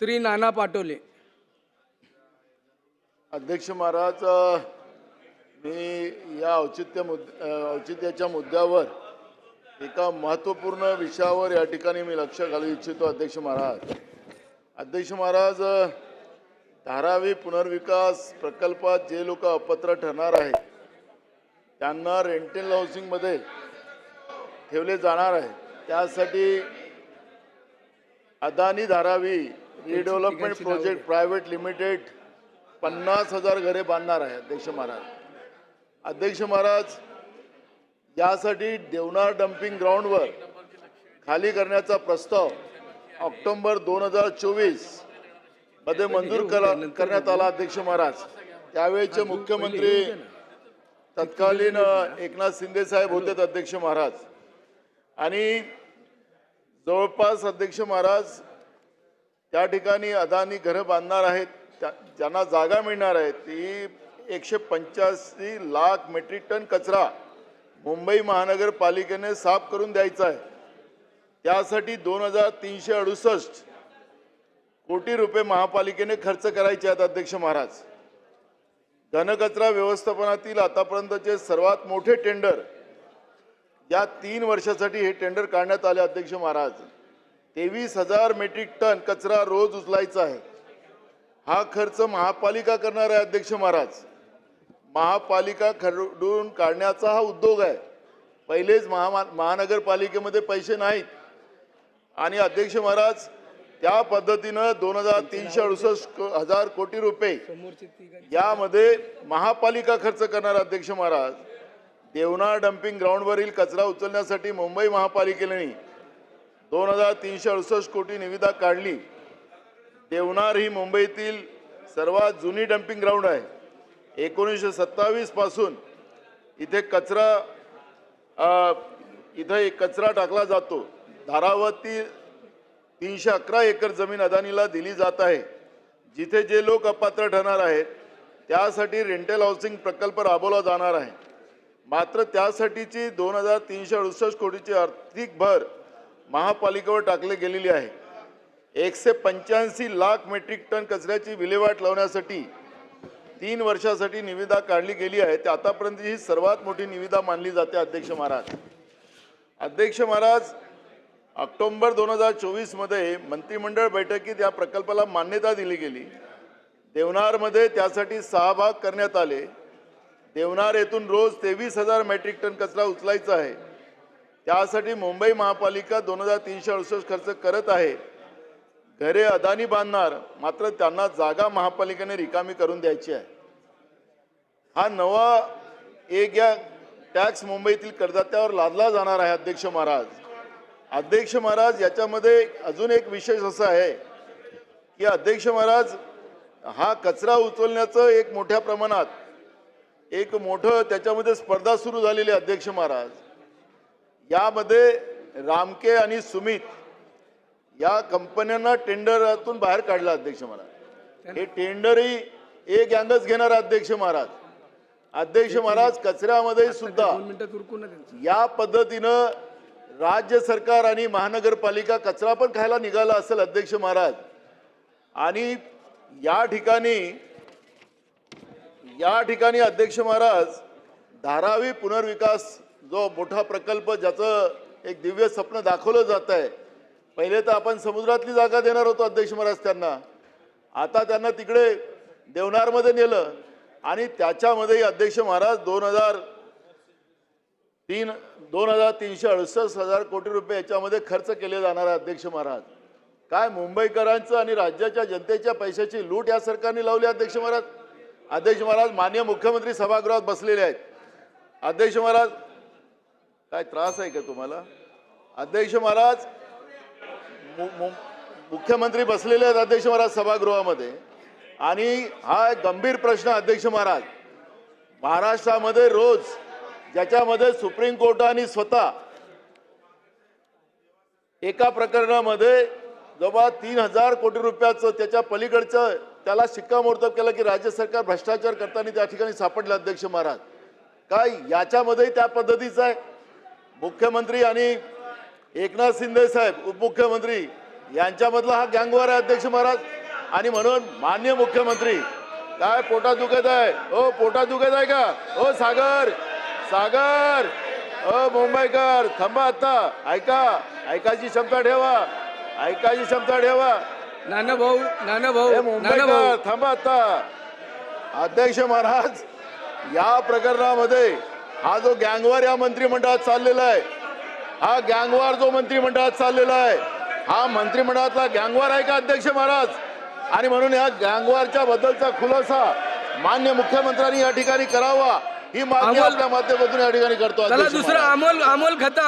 श्री नाना पाटोले. अध्यक्ष महाराज मी या औचित्य मुद औचित्याच्या मुद्द्यावर एका महत्त्वपूर्ण विषयावर या ठिकाणी मी लक्ष घालू इच्छितो अध्यक्ष महाराज. अध्यक्ष महाराज धारावी पुनर्विकास प्रकल्पात जे लोक अपात्र ठरणार आहेत त्यांना रेंटेल हाऊसिंगमध्ये ठेवले जाणार आहे त्यासाठी Adani Dharavi redevelopment project private limited पन्नास हजार घरे बांधणार आहे अध्यक्ष महाराज. अध्यक्ष महाराज यासाठी देवनार डम्पिंग ग्राउंडवर खाली करण्याचा प्रस्ताव ऑक्टोबर दोन हजार चोवीसमध्ये मंजूर करा करण्यात आला अध्यक्ष महाराज. त्यावेळेचे मुख्यमंत्री तत्कालीन एकनाथ शिंदे साहेब होते अध्यक्ष महाराज. आणि जवळपास अध्यक्ष महाराज त्या ठिकाणी अदानी घरं बांधणार आहेत. त्या ज्यांना जागा मिळणार आहे ती एकशे पंच्याऐंशी लाख मेट्रिक टन कचरा मुंबई महानगरपालिकेने साफ करून द्यायचा आहे. त्यासाठी दोन हजार तीनशे अडुसष्ट कोटी रुपये महापालिकेने खर्च करायचे आहेत अध्यक्ष महाराज. घनकचरा व्यवस्थापनातील आतापर्यंतचे सर्वात मोठे टेंडर या तीन वर्षासाठी हे टेंडर काढण्यात आले अध्यक्ष महाराज. तेवीस हजार मेट्रिक टन कचरा रोज उचलायचा आहे. हा खर्च महापालिका करणार आहे अध्यक्ष महाराज. महापालिका खरडून काढण्याचा हा उद्योग आहे. पहिलेच महा महानगरपालिकेमध्ये पैसे नाहीत. आणि अध्यक्ष महाराज त्या पद्धतीनं दोन हजार तीनशे अडुसष्ट हजार कोटी रुपये यामध्ये महापालिका खर्च करणार अध्यक्ष महाराज. देवना डम्पिंग ग्राउंडवरील कचरा उचलण्यासाठी मुंबई महापालिकेने दोन हजार तीनशे अडुसष्ट कोटी निविदा काढली. देवनार ही मुंबईतील सर्वात जुनी डम्पिंग ग्राउंड आहे. एकोणीसशे सत्तावीसपासून इथे कचरा इथे इथं एक कचरा टाकला जातो. धारावती तीनशे अकरा एकर जमीन अदानीला दिली जात आहे. जिथे जे लोक अपात्र ठरणार आहेत त्यासाठी रेंटल हाऊसिंग प्रकल्प राबवला जाणार आहे. मात्र त्यासाठीची दोन हजार तीनशे अडुसष्ट कोटीची आर्थिक भर महापालिकेवर टाकले गेलेली आहे. एकशे पंच्याऐंशी लाख मेट्रिक टन कचऱ्याची विल्हेवाट लावण्यासाठी तीन वर्षासाठी निविदा काढली गेली आहे. ते आतापर्यंत ही सर्वात मोठी निविदा मानली जाते अध्यक्ष महाराज. अध्यक्ष महाराज ऑक्टोंबर दोन हजार चोवीसमध्ये मंत्रिमंडळ बैठकीत या प्रकल्पाला मान्यता दिली गेली. देवनारमध्ये त्यासाठी सहा भाग करण्यात आले. देवनार येथून रोज तेवीस हजार मेट्रिक टन कचरा उचलायचा आहे. त्यासाठी मुंबई महापालिका दोन हजार तीनशे अडुसष्ट खर्च करत आहे. घरे अदानी बांधणार मात्र त्यांना जागा महापालिकेने रिकामी करून द्यायची आहे. हा नवा एक या टॅक्स मुंबईतील करदात्यावर लादला जाणार आहे अध्यक्ष महाराज. अध्यक्ष महाराज याच्यामध्ये अजून एक विशेष असं आहे की अध्यक्ष महाराज हा कचरा उचलण्याचं एक मोठ्या प्रमाणात एक मोठं त्याच्यामध्ये स्पर्धा सुरू झालेली आहे अध्यक्ष महाराज. यामध्ये रामके आणि सुमित या कंपन्यांना टेंडरातून बाहेर काढला अध्यक्ष महाराज. हे टेंडरही एक गँगच घेणार अध्यक्ष महाराज. अध्यक्ष महाराज कचऱ्यामध्ये सुद्धा या पद्धतीनं राज्य सरकार आणि महानगरपालिका कचरा पण खायला निघाला असेल अध्यक्ष महाराज. आणि या ठिकाणी या ठिकाणी अध्यक्ष महाराज धारावी पुनर्विकास जो मोठा प्रकल्प ज्याचं एक दिव्य स्वप्न दाखवलं जात आहे पहिले तर आपण समुद्रातली जागा देणार होतो अध्यक्ष महाराज त्यांना. आता त्यांना तिकडे देवनारमध्ये नेलं आणि त्याच्यामध्येही अध्यक्ष महाराज दोन हजार तीन दोन हजार तीनशे अडुसष्ट हजार कोटी रुपये याच्यामध्ये खर्च केले जाणार आहे अध्यक्ष महाराज. काय मुंबईकरांचं आणि राज्याच्या जनतेच्या पैशाची लूट या सरकारने लावली अध्यक्ष महाराज? अध्यक्ष महाराज मान्य मुख्यमंत्री सभागृहात बसलेले आहेत. अध्यक्ष महाराज काय त्रास आहे का तुम्हाला? अध्यक्ष महाराज मुख्यमंत्री बसलेले आहेत अध्यक्ष महाराज सभागृहामध्ये. आणि हा गंभीर प्रश्न अध्यक्ष महाराज. महाराष्ट्रामध्ये रोज ज्याच्यामध्ये सुप्रीम कोर्टाने स्वतः एका प्रकरणामध्ये जवळ तीन हजार कोटी रुपयाचं त्याच्या पलीकडचं त्याला शिक्कामोर्तब केलं की राज्य सरकार भ्रष्टाचार करताना त्या ठिकाणी सापडलं अध्यक्ष महाराज. काय याच्यामध्ये त्या पद्धतीचं आहे? मुख्यमंत्री आणि एकनाथ शिंदे साहेब उपमुख्यमंत्री यांच्यामधला हा गँगवार आहे अध्यक्ष महाराज. आणि म्हणून मान्य मुख्यमंत्री काय पोटात दुखत आहे? हो पोटात दुखत आहे का? हो सागर सागर हो मुंबईकर थांबा आता. ऐका ऐकायची क्षमता ठेवा ऐकायची क्षमता ठेवा. नाना भाऊ नाना भाऊ नाना मुंबईकर भाऊ. थांबा आता. अध्यक्ष महाराज या प्रकरणामध्ये हा जो गँगवार या मंत्रिमंडळात चाललेला आहे हा गँगवार जो मंत्रिमंडळात चाललेला आहे हा मंत्रिमंडळातला गँगवार आहे का अध्यक्ष महाराज आणि म्हणून या गँगवारच्या बद्दलचा खुलासा मान्य मुख्यमंत्र्यांनी या ठिकाणी करावा ही मागणी आपल्या माध्यमातून या ठिकाणी करतो दुसरं. अमोल अमोल खताळ